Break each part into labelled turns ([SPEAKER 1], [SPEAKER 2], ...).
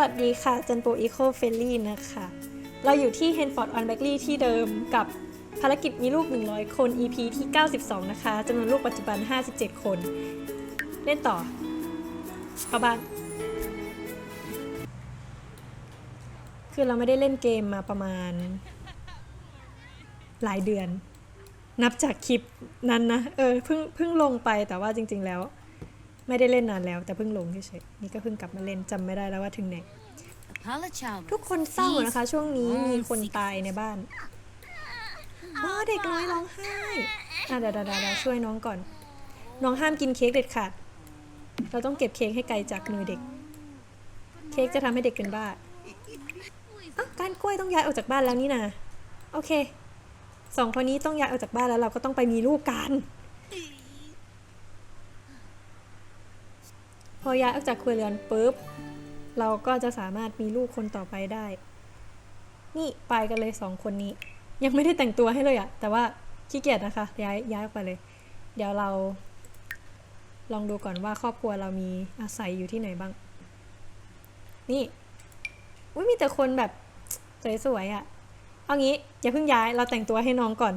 [SPEAKER 1] วัสดีค่ะจันโปอีโคเฟลลี่นะคะ เราอยู่ที่ h e n f o r d on b a c k l e y ที่เดิมกับภารกิจมีลูก 100 คน EP ที่ 92 นะคะจำนวนลูกปัจจุบัน 57 คน เล่นต่อเข้าบ้านคือเราไม่ได้เล่นเกมมาประมาณ หลายเดือน นับจากคลิปนั้นนะ เออเพิ่งเพิ่งลงไปแต่ว่าจริง ๆ แล้ว ไม่ได้เล่นนานแล้วแต่เพิ่งลงเฉยๆนี่ก็เพิ่งกลับมาเล่นจำไม่ได้แล้วว่าถึงไหน ทุกคนเศร้านะคะ ช่วงนี้มีคนตายในบ้านอ๋อเด็กน้อยร้องไห้อะเดี๋ยวเดี๋ยวเดี๋ยวช่วยน้องก่อน น้องห้ามกินเค้กเด็ดขาดเราต้องเก็บเค้กให้ไกลจากมือเด็ก เค้กจะทำให้เด็กเป็นบ้าอ้าวการกล้วยต้องย้ายออกจากบ้านแล้วนี่นะโอเคสองคนนี้ต้องย้ายออกจากบ้านแล้วเราก็ต้องไปมีลูกกัน อย้ายออกจากครัวเรือนปุ๊บ เราก็จะสามารถมีลูกคนต่อไปได้ นี่ไปกันเลยสองคนนี้ ยังไม่ได้แต่งตัวให้เลยอะแต่ว่าขี้เกียจนะคะ ย้ายย้ายออกไปเลย เดี๋ยวเรา ลองดูก่อนว่าครอบครัวเรามีอาศัยอยู่ที่ไหนบ้าง นี่อุ้ยมีแต่คนแบบสวยๆอะเอางี้อย่าเพิ่งย้ายเราแต่งตัวให้น้องก่อน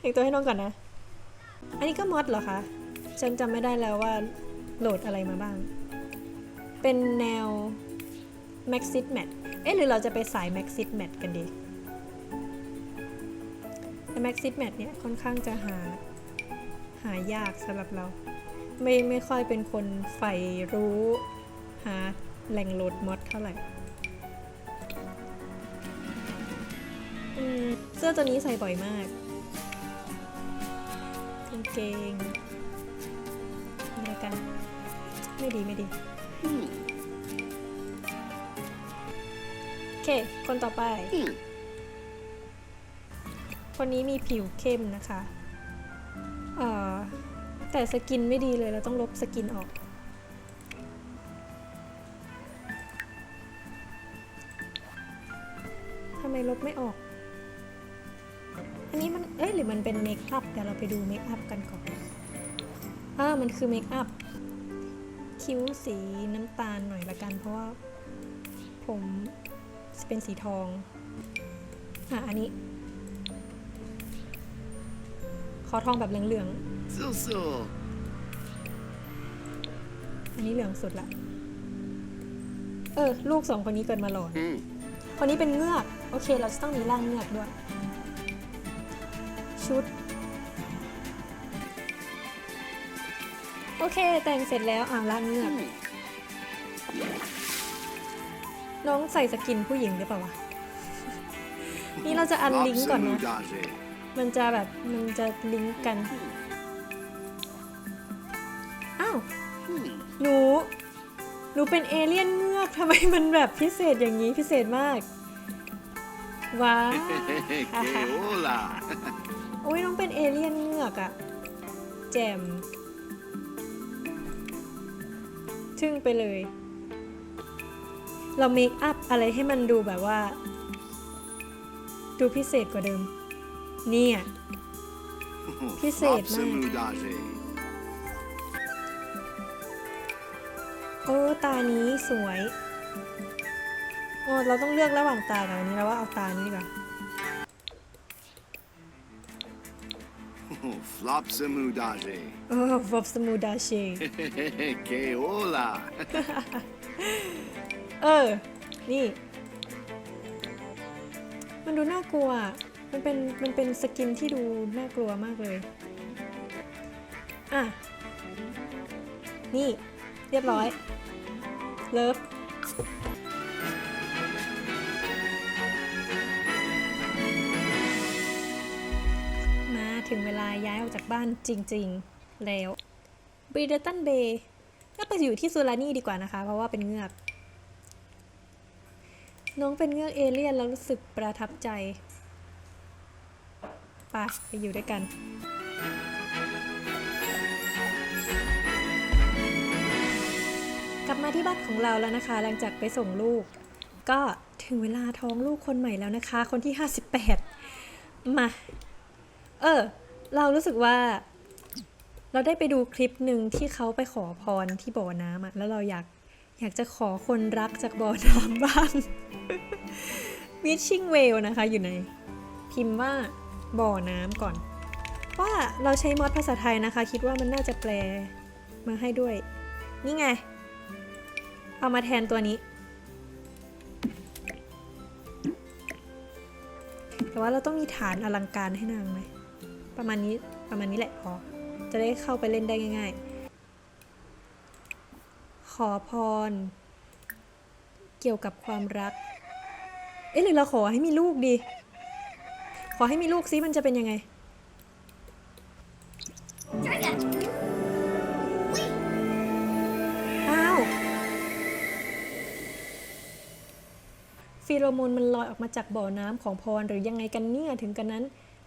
[SPEAKER 1] แต่งตัวให้น้องก่อนนะ อันนี้ก็มอดเหรอคะ ฉันจำไม่ได้แล้วว่า โหลดอะไรมาบ้าง เป็นแนว Maxit Mat เอ๊ะหรือเราจะไปสาย Maxit Mat กันดีแต่ Maxit Mat เนี่ยค่อนข้างจะหาหายากสำหรับเรา ไม่ไม่ค่อยเป็นคนใฝ่รู้หาแหล่งโหลดมอดเท่าไหร่เสื้อตัวนี้ใส่บ่อยมากกางเกงอะไรกัน ไม่ดีไม่ดี โอเค คนต่อไป คนนี้มีผิวเข้มนะคะ เอ่อ แต่สกินไม่ดีเลยเราต้องลบสกินออก ทำไมลบไม่ออก อันนี้มัน เอ๊ะหรือมันเป็นเมคอัพเดี๋ยวเราไปดูเมคอัพกันก่อนอ่ามันคือเมคอัพ คิ้วสีน้ำตาลหน่อยละกัน เพราะว่าผมจะเป็นสีทอง อะ อันนี้ คอทองแบบเหลือง
[SPEAKER 2] ๆสู้
[SPEAKER 1] ๆอันนี้เหลืองสุดละ เออ ลูกสองคนนี้เกิดมาหลอนคนนี้เป็นเงือก โอเค เราจะต้องมีร่างเงือกด้วย ชุด โอเคแต่งเสร็จแล้วอ่าล้างเงือกน้องใส่สกินผู้หญิงหรือเปล่าวะ นี่เราจะอันลิงก์ก่อนนะ มันจะแบบมันจะลิงก์กัน อ้าวหนูหนูเป็นเอเลี่ยนเงือกทำไมมันแบบพิเศษอย่างนี้พิเศษมากว้าโอ้ยน้องเป็นเอเลี่ยนเงือกอะแจม ทึ่งไปเลย เราเมคอัพอะไรให้มันดูแบบว่า ดูพิเศษกว่าเดิม เนี่ย พิเศษมาก โอ้ ตานี้สวย โอ้ เราต้องเลือกระหว่างตากับอันนี้แล้วว่าเอาตานี้ดีกว่า Flopsamu Daje. Oh, Flopsamu Daje. Que hola. เออ นี่ มันดูน่ากลัว มันเป็น มันเป็นสกินที่ดูน่ากลัวมากเลย อะ นี่ เรียบร้อย เลิฟ ออกจากบ้านจริง ๆ แล้วบริเดตันเบย์ก็ไปอยู่ที่ซูรานี่ดีกว่านะคะ เพราะว่าเป็นเงือก น้องเป็นเงือกเอเลี่ยนแล้วรู้สึกประทับใจไปไปอยู่ด้วยกันกลับมาที่บ้านของเราแล้วนะคะ หลังจากไปส่งลูก ก็ถึงเวลาท้องลูกคนใหม่แล้วนะคะ คนที่ 58 มา เออ เรารู้สึกว่า เราได้ไปดูคลิปหนึ่งที่เขาไปขอพรที่บ่อน้ำอะแล้วเราอยากอยากจะขอคนรักจากบ่อน้ำบ้าง Wishing w e l นะคะอยู่ใน พิมพ์ว่าบ่อน้ำก่อน ว่าเราใช้มอดภาษาไทยนะคะ คิดว่ามันน่าจะแปลมาให้ด้วย นี่ไง เอามาแทนตัวนี้ แต่ว่าเราต้องมีฐานอลังการให้นางไหม ประมาณนี้ประมาณนี้แหละพอจะได้เข้าไปเล่นได้ง่าย ๆ ขอพร เกี่ยวกับความรัก เอ๊ะหรือเราขอให้มีลูกดี ขอให้มีลูกซิมันจะเป็นยังไงอ้าวฟีโรโมนมันลอยออกมาจากบ่อน้ำของพรหรือยังไงกันเนี่ยถึงกันนั้น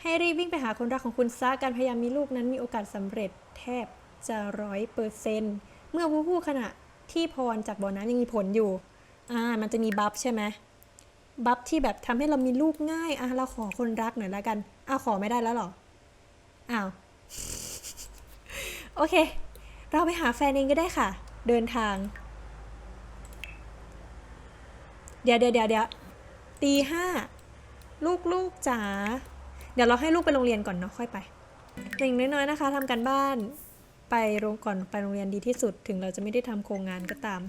[SPEAKER 1] ให้รีบวิ่งไปหาคนรักของคุณซะการพยายามมีลูกนั้นมีโอกาสสำเร็จแทบจะร้อยเปอร์เซนต์เมื่อวูฮู้ขณะที่พรจากบ่อน้ำยังมีผลอยู่ อ่า มันจะมีบัฟใช่ไหมบัฟที่แบบทำให้เรามีลูกง่าย อะ เราขอคนรักหน่อยละกัน อ้าว ขอไม่ได้แล้วหรอ อ้าว โอเค เราไปหาแฟนเองก็ได้ค่ะ เดินทาง เดี๋ยวเดี๋ยวเดี๋ยวเดี๋ยวตีห้า ลูกลูกจ๋า เดี๋ยวเราให้ลูกไปโรงเรียนก่อนเนาะค่อยไปอย่างน้อยๆนะคะทำการบ้านไปโรงก่อนไปโรงเรียนดีที่สุด ถึงเราจะไม่ได้ทำโครงงานก็ตาม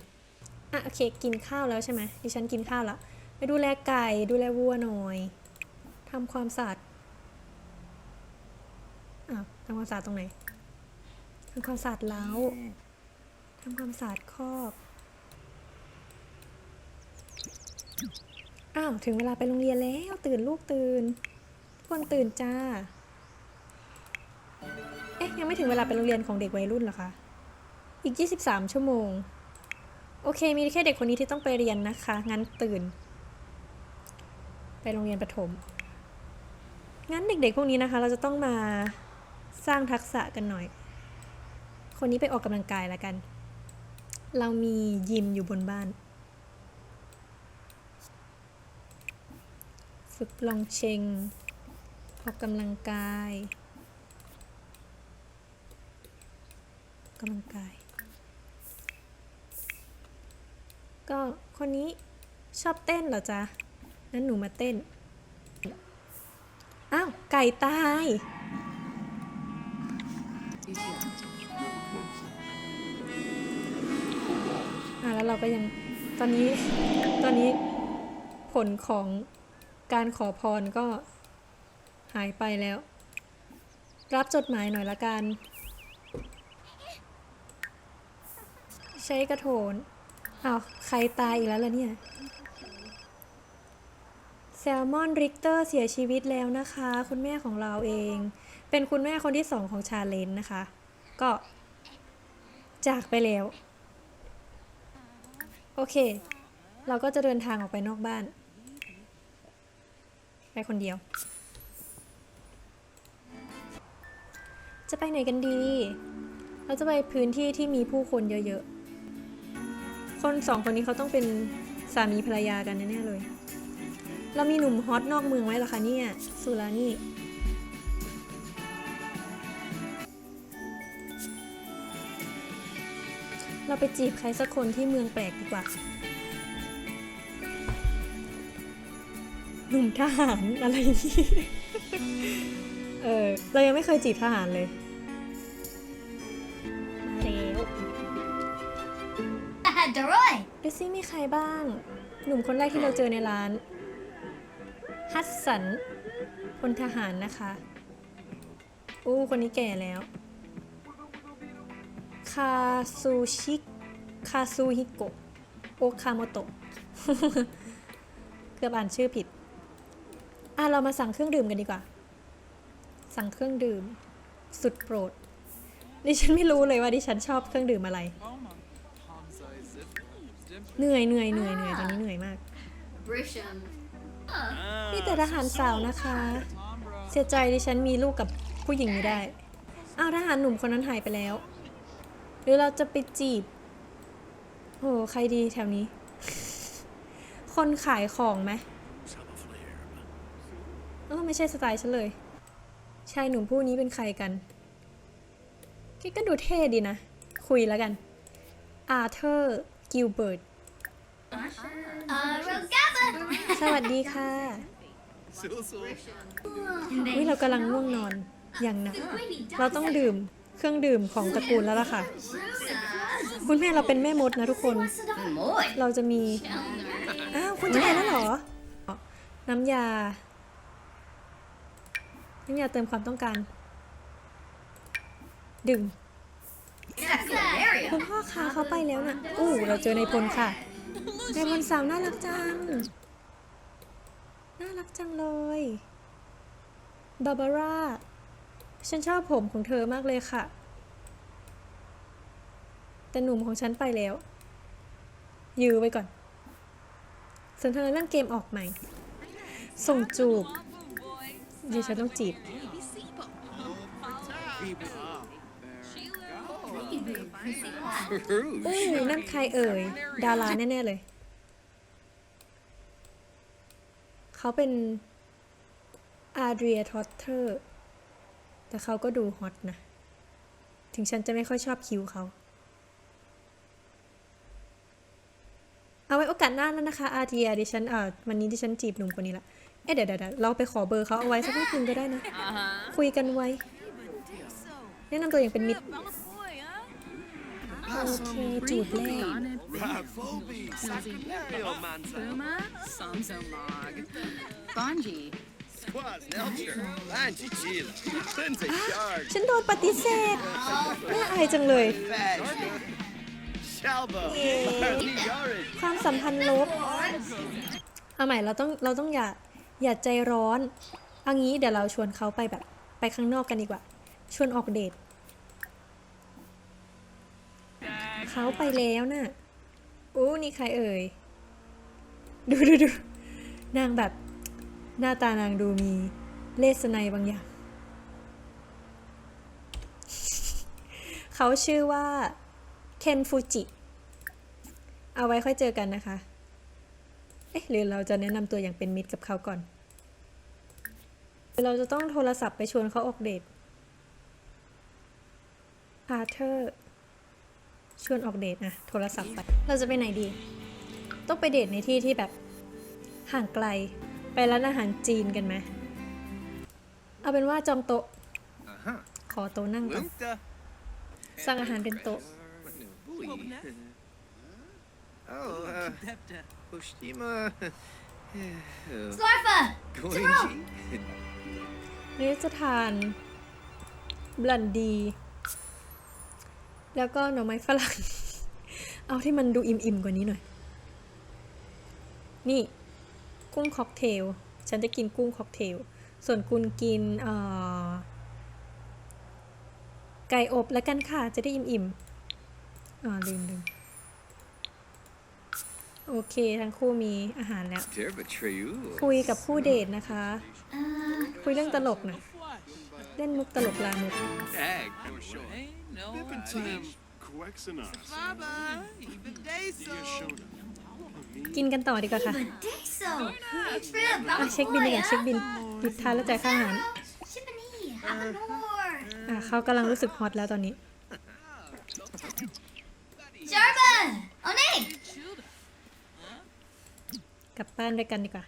[SPEAKER 1] อะโอเคกินข้าวแล้วใช่ไหมดิฉันกินข้าวล้วไปดูแลไก่ดูแลวัวหน่อยทำความสะอาดอ้าวทำความสะอาดตรงไหนทำความสะอาดเล้าทำความสะอาดคอกอ้าวถึงเวลาไปโรงเรียนแล้วตื่นลูกตื่น คนตื่นจ้า เอ๊ะ ยังไม่ถึงเวลาไปโรงเรียนของเด็กวัยรุ่นหรอคะ อีก 23 ชั่วโมง โอเค มีแค่เด็กคนนี้ที่ต้องไปเรียนนะคะ งั้นตื่น ไปโรงเรียนประถม งั้นเด็กๆพวกนี้นะคะ เราจะต้องมาสร้างทักษะกันหน่อย คนนี้ไปออกกำลังกายแล้วกัน เรามียิมอยู่บนบ้านฝึกลองเชง ออกกำลังกายกำลังกาย ก็คนนี้ชอบเต้นเหรอจ๊ะงั้นหนูมาเต้น อ้าว ไก่ตาย อะแล้วเราก็ยัง ตอนนี้ ตอนนี้ผลของการขอพรก็ หายไปแล้ว รับจดหมายหน่อยละกัน ใช้กระโถนอ้าวใครตายอีกแล้วล่ะเนี่ย แซลมอนริกเตอร์เสียชีวิตแล้วนะคะ คุณแม่ของเราเอง เป็นคุณแม่คนที่สองของชาเลนนะคะ ก็ จากไปแล้ว โอเค เราก็จะเดินทางออกไปนอกบ้าน ไปคนเดียว จะไปไหนกันดี เราจะไปพื้นที่ที่มีผู้คนเยอะๆ คนสองคนนี้เขาต้องเป็นสามีภรรยากันแน่ๆเลย เรามีหนุ่มฮอตนอกเมืองไว้หรอคะเนี่ย สุรานี่ เราไปจีบใครสักคนที่เมืองแปลกดีกว่า หนุ่มทหารอะไรนี้เออ เรายังไม่เคยจีบทหารเลย
[SPEAKER 3] ดรอย
[SPEAKER 1] ดูซิมีใครบ้าง หนุ่มคนแรกที่เราเจอในร้าน ฮัสสันพลทหารนะคะอู้คนนี้แก่แล้ว คาซูชิคาซูฮิโกะโอคาโมโตะเกือบอ่านชื่อผิด อะ เรามาสั่งเครื่องดื่มกันดีกว่า สั่งเครื่องดื่ม สุดโปรด ดิฉันไม่รู้เลยว่าดิฉันชอบเครื่องดื่มอะไร เหนื่อยเหนื่อยเหนื่อยเหนื่อยตอนนี้เหนื่อยมาก
[SPEAKER 3] บริชัน
[SPEAKER 1] มีแต่ทหารสาวนะคะ เสียใจดิฉันมีลูกกับผู้หญิงไม่ได้ อ้าวทหารหนุ่มคนนั้นหายไปแล้ว หรือเราจะไปจีบโอ้ใครดีแถวนี้ คนขายของไหมเออไม่ใช่สไตล์ฉันเลย ชายหนุ่มผู้นี้เป็นใครกันแกก็ดูเท่ดีนะ คุยแล้วกัน อาเธอร์ กิลเบิร์ต สวัสดีค่ะวิเรากำลังง่วงนอนอย่างหนัก เราต้องดื่มเครื่องดื่มของตระกูลแล้วล่ะค่ะ คุณแม่เราเป็นแม่มดนะทุกคน เราจะมี อ้าวคุณจะไปแล้วเหรอ น้ำยา น้ำยาเติมความต้องการ ดื่มคุณพ่อคะเขาไปแล้วนะอู้เราเจอในายพลค่ะ ในายพลสาวน่ารักจัง น่ารักจังเลยบาบาร่า ฉันชอบผมของเธอมากเลยค่ะ แต่หนุ่มของฉันไปแล้ว ยื้อไว้ก่อน สนทนาเรื่องเกมออกใหม่ ส่งจูบเดี๋ยวฉันต้องจีบอู้นั่นใครเอ่ย ดาราแน่ ๆ เลย เขาเป็นอาเดรียทอตเตอร์ แต่เขาก็ดูฮอตนะ ถึงฉันจะไม่ค่อยชอบคิวเขา เอาไว้โอกาสหน้าแล้วนะคะอาเทียดิฉันเอ่อวันนี้ดิฉันจีบหนุ่มคนนี้ละ เอ๊ะเดี๋ยวเดี๋ยวเดี๋ยวเราไปขอเบอร์เขาเอาไว้สักนิดนึงก็ได้นะ คุยกันไว้ แนะนำตัวอย่างเป็นมิตร โอเคจูบแรก
[SPEAKER 3] Puma, Samsomog, Bonji,
[SPEAKER 2] Squaz, Nelcher, Lanchi, Chila, Lindsay, Shard,
[SPEAKER 1] ฉันโดนปฏิเสธน่าอายจังเลย
[SPEAKER 2] Fag, Shalbo, Marley, Yared,
[SPEAKER 1] ความสัมพันธ์ลบ เอาใหม่เราต้องเราต้องอย่าอย่าใจร้อนเอางี้เดี๋ยวเราชวนเขาไปแบบไปข้างนอกกันดีกว่า ชวนออกเดท เขาไปแล้วน่ะ อู้นี่ใครเอ่ย ดูดูดูนางแบบหน้าตานางดูมีเลสไนบางอย่าง เขาชื่อว่าเคนฟูจิ เอาไว้ค่อยเจอกันนะคะ เอ๊ะหรือเราจะแนะนำตัวอย่างเป็นมิตรกับเขาก่อน เราจะต้องโทรศัพท์ไปชวนเขาออกเดทพาเธอร์ ชวนออกเดทนะโทรศัพท์ไป เราจะไปไหนดี ต้องไปเดทในที่ที่แบบห่างไกล ไปร้านอาหารจีนกันไหม เอาเป็นว่าจองโต๊ะ ขอโต๊ะนั่งก่อน
[SPEAKER 2] Lunta,
[SPEAKER 1] สั่งอาหารเป็นโต๊ะ
[SPEAKER 2] Bui. Oh, uh, Pushtima,
[SPEAKER 4] Slarfa!
[SPEAKER 2] Goinji,
[SPEAKER 1] นี่จะทานบลันดี แล้วก็หน่อไม้ฝรั่ง เอาที่มันดูอิ่มๆกว่านี้หน่อย นี่ กุ้งค็อกเทล ฉันจะกินกุ้งค็อกเทล ส่วนคุณกินเอ่อไก่อบแล้วกันค่ะ จะได้อิ่มๆอ่าลืมลืมโอเค ทั้งคู่มีอาหารแล้ว
[SPEAKER 2] Terba Treyu,
[SPEAKER 1] คุยกับผู้เดทนะคะ คุยเรื่องตลกหน่อย เล่นมุกตลกลามก
[SPEAKER 2] Ag,
[SPEAKER 3] no
[SPEAKER 5] Team Quexanas.
[SPEAKER 3] Baba, even Deso.
[SPEAKER 5] Yashona.
[SPEAKER 1] กินกันต่อดีกว่าค่ะ
[SPEAKER 4] Deso!
[SPEAKER 1] อะเช็คบินดีกว่าเช็คบินปิดท้ายแล้วจ่ายค่าอาหาร
[SPEAKER 4] Shippany! Habanor!
[SPEAKER 1] อะเขากำลังรู้สึกฮอตแล้วตอนนี้
[SPEAKER 4] Jarba! One!
[SPEAKER 1] กลับบ้านด้วยกันดีกว่า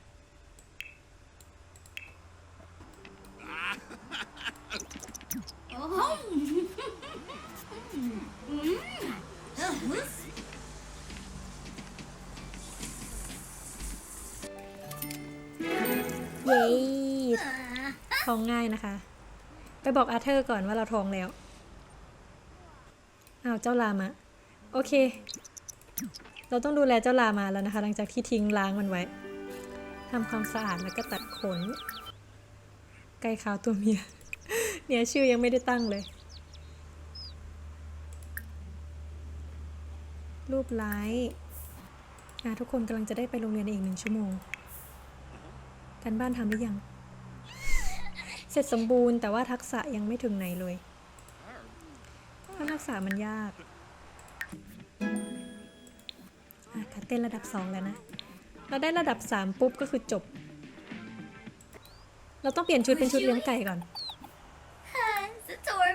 [SPEAKER 1] เย้ท้องง่ายนะคะ ไปบอกอาเธอร์ก่อนว่าเราท้องแล้วอ้าวเจ้าลามะโอเค เราต้องดูแลเจ้าลามาแล้วนะคะ หลังจากที่ทิ้งล้างมันไว้ทำความสะอาดแล้วก็ตัดขน ไก่ขาวตัวเมีย เนี่ยชื่อยังไม่ได้ตั้งเลย รูปไลค์ทุกคนกำลังจะได้ไปโรงเรียนในอีกหนึ่งชั่วโมง การบ้านทำหรือยัง เสร็จสมบูรณ์แต่ว่าทักษะยังไม่ถึงไหนเลยเพราะทักษะมันยากอะคัดเต้นระดับสองแล้วนะ เราได้ระดับสามปุ๊บก็คือจบ เราต้องเปลี่ยนชุดเป็นชุดเลี้ยงไก่ก่อน
[SPEAKER 4] Zator!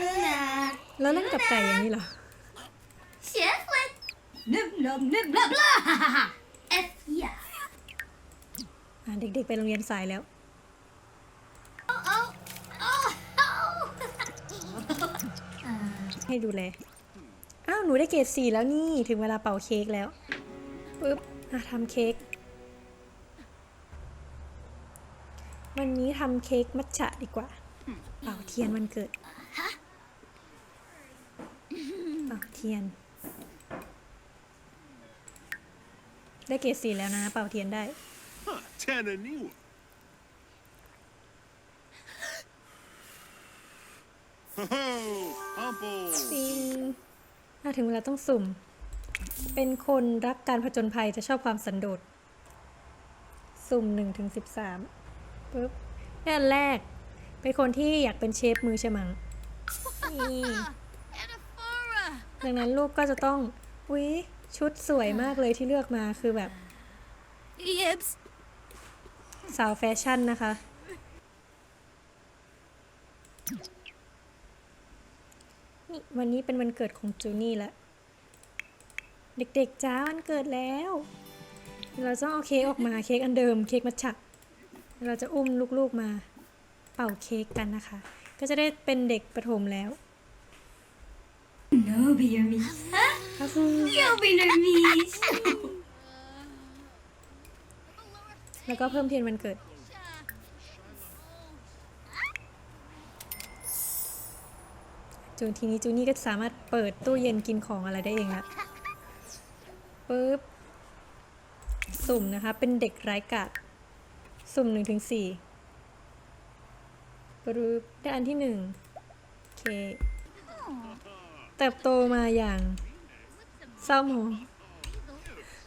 [SPEAKER 4] Luna.
[SPEAKER 1] แล้วเล่นกับไก่อย่างนี้เหรอ
[SPEAKER 4] Cheflet. Nub nub nub blah blah. F yeah.
[SPEAKER 1] อะเด็กๆไปโรงเรียนสายแล้ว
[SPEAKER 4] Oh oh oh oh.
[SPEAKER 1] ให้ดูแล อ้าว หนูได้เกรดสี่แล้วนี่ ถึงเวลาเป่าเค้กแล้ว ปึ๊บอะทำเค้ก วันนี้ทำเค้กมัทฉะดีกว่า เป่าเทียนวันเกิด เป่าเทียน ได้เกรดสี่แล้วนะ เป่าเทียนได้
[SPEAKER 5] Huh, Tananiwa. Ho ho! Humble!
[SPEAKER 1] ปิงอะถึงเวลาต้องสุ่ม เป็นคนรักการผจญภัยจะชอบความสันโดษ สุ่มหนึ่งถึงสิบสามปุ๊บได้อันแรก เป็นคนที่อยากเป็นเชฟมือฉมัง นี่
[SPEAKER 4] Anaphora.
[SPEAKER 1] ดังนั้นลูกก็จะต้องอุ๊ย ชุดสวยมากเลยที่เลือกมาคือแบบ
[SPEAKER 4] Yips.
[SPEAKER 1] สาวแฟชั่นนะคะ นี่วันนี้เป็นวันเกิดของจูนี่แล้วเด็กๆจ้าวันเกิดแล้ว เราต้องเอาเค้กออกมาเค้กอันเดิมเค้กมัทฉะเราจะอุ้มลูกๆมาเป่าเค้กกันนะคะ ก็จะได้เป็นเด็กประถมแล้ว
[SPEAKER 4] No beer me.
[SPEAKER 1] ก็คือ
[SPEAKER 4] No beer me.
[SPEAKER 1] แล้วก็เพิ่มเทียนวันเกิด จูนทีนี้จูนี่ก็สามารถเปิดตู้เย็นกินของอะไรได้เองละปึ๊บ สุ่มนะคะ เป็นเด็กไร้กาดสุ่มหนึ่งถึงสี่ปึ๊บได้อันที่หนึ่งโอเค เติบโตมาอย่าง เศร้าหมอง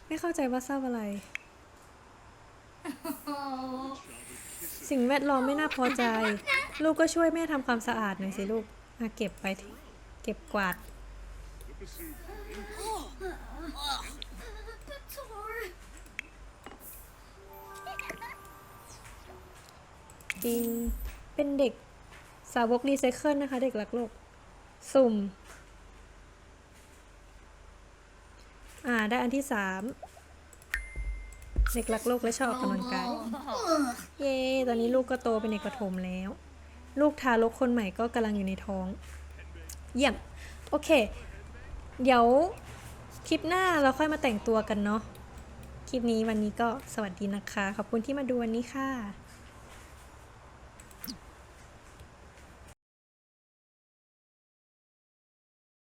[SPEAKER 1] ไม่เข้าใจว่าเศร้าอะไร
[SPEAKER 4] Oh.
[SPEAKER 1] สิ่งแวดล้อมไม่น่าพอใจ ลูกก็ช่วยแม่ทำความสะอาดหน่อยสิลูกมาเก็บไปทีเก็บกวาด จริง เป็นเด็กสาวกรีไซเคิลนะคะ เด็กรักโลก สุ่ม อ่าได้อันที่สามเด็กรักโลกและชอบออกกำลังกายเย้ตอนนี้ลูกก็โตเป็นเด็กประถมแล้ว ลูกทารกคนใหม่ก็กำลังอยู่ในท้อง เยี่ยม โอเค เดี๋ยวคลิปหน้าเราค่อยมาแต่งตัวกันเนาะ คลิปนี้วันนี้ก็สวัสดีนะคะ ขอบคุณที่มาดูวันนี้ค่ะ